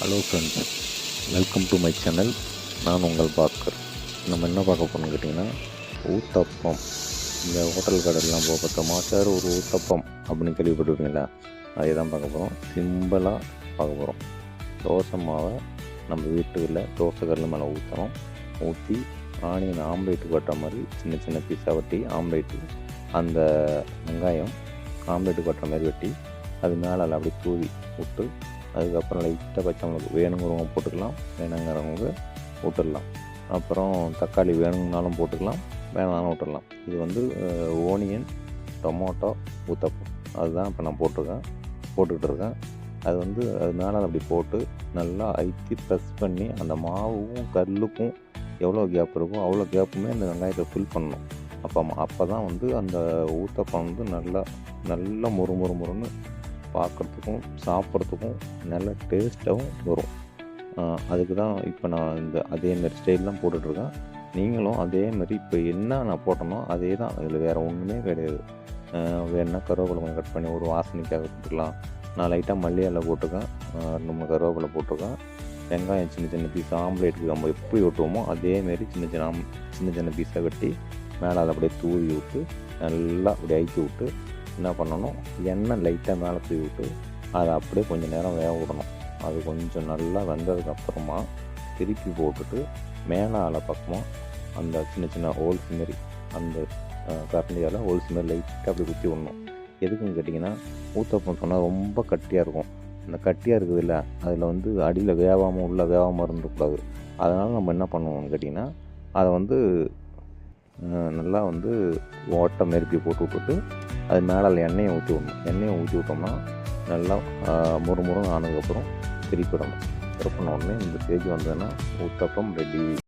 Hello friends welcome to my channel நான் உங்கள் பாஸ்கர். நம்ம என்ன பார்க்க போகிறோம்னு கேட்டிங்கன்னா ஊத்தப்பம். இந்த ஹோட்டல் கடையெல்லாம் போக பார்த்தோமா சார் ஒரு ஊத்தப்பம் அப்படின்னு கேள்விப்பட்டிருக்கீங்களா அதே தான் பார்க்க போகிறோம் சிம்பிளாக பார்க்க போகிறோம் தோசை மாவை நம்ம வீட்டுகளில் தோசை கல்லில் மேலே ஊற்றணும் ஊற்றி ஆனியன் ஆம்லேட்டு கட்டுற மாதிரி சின்ன சின்ன பீஸாக வெட்டி ஆம்லேட்டு அந்த வெங்காயம் ஆம்லேட்டு கட்டுற மாதிரி வெட்டி அது மேலே அப்படி தூவி விட்டு அதுக்கப்புறம் லைட்டாக பச்சை மிளகு வேணுங்கிறவங்க போட்டுக்கலாம். வேணுங்கிறவங்க விட்டுடலாம். அப்புறம் தக்காளி வேணுங்கனாலும் போட்டுக்கலாம். வேணாலும் விட்டுடலாம். இது வந்து ஓனியன் டொமேட்டோ ஊத்தப்பம் அதுதான் இப்போ நான் போட்டிருக்கேன். போட்டுக்கிட்டு இருக்கேன். அது வந்து அது மேலே அப்படி போட்டு நல்லா அழுத்தி ப்ரெஸ் பண்ணி அந்த மாவும் கல்லுக்கும் எவ்வளோ கேப் இருக்கோ அவ்வளோ கேப்புமே இந்த வெங்காயத்தை ஃபில் பண்ணணும். அப்போ அப்போ தான் வந்து அந்த ஊத்தப்பம் வந்து நல்லா நல்லா முறு முறு முறுன்னு பார்க்குறதுக்கும் சாப்பிட்றதுக்கும் நல்ல டேஸ்ட்டாகவும் வரும். அதுக்கு தான் இப்போ நான் இந்த அதேமாரி ஸ்டைல்லாம் போட்டுட்ருக்கேன். நீங்களும் அதேமாரி இப்போ என்ன நான் போட்டனோ அதே தான். அதில் வேறு ஒன்றுமே கிடையாது. வேணால் வேணுன்னா கருவேப்பிலை கொஞ்சம் கட் பண்ணி ஒரு வாசனைக்காக போட்டுக்கலாம். நான் லைட்டாக மல்லி இலை போட்டிருக்கேன் ரெண்டு மூணு கருவேப்பிலை போட்டிருக்கேன் வெங்காயம் சின்ன சின்ன பீஸ் ஆம்லேட்டுக்கு நம்ம எப்படி ஒட்டுவோமோ அதேமாரி சின்ன சின்ன சின்ன சின்ன பீஸாக வெட்டி மேலே அதை அப்படியே தூவி விட்டு நல்லா அப்படியே ஐக்கி விட்டு என்ன பண்ணணும்? எண்ணெய் லைட்டாக மேலே தூவி விட்டு அதை அப்படியே கொஞ்சம் நேரம் வேக விடணும். அது கொஞ்சம் நல்லா வெந்ததுக்கு அப்புறமா திருப்பி போட்டுட்டு மேலே அலை பக்கமாக அந்த சின்ன சின்ன ஹோல்ஸ் மாரி அந்த கரண்டியால் ஹோல்ஸ் மாரி லைட்டாக அப்படி குத்தி விடணும். எதுக்குன்னு கேட்டிங்கன்னா ஊத்தப்பம் சொன்னால் ரொம்ப கட்டியாக இருக்கும். அந்த கட்டியாக இருக்குது இல்லை அதில் வந்து அடியில் வேகாமல் உள்ள வேகாமல் இருந்துக்கூடாது அதனால் நம்ம என்ன பண்ணுவோம்னு கேட்டிங்கன்னா அதை வந்து நல்லா வந்து ஓட்டம் நெருப்பி போட்டு விட்டுட்டு அது மேலே அதில் எண்ணெயை ஊற்றி விடணும். எண்ணெயை ஊற்றி விட்டோம்னா நல்லா ஆஹ், ஆனதுக்கப்புறம் திருப்பிடணும் திருப்பின உடனே இந்த ஸ்டேஜ் வந்ததுன்னா ஊத்தப்பம் ரெடி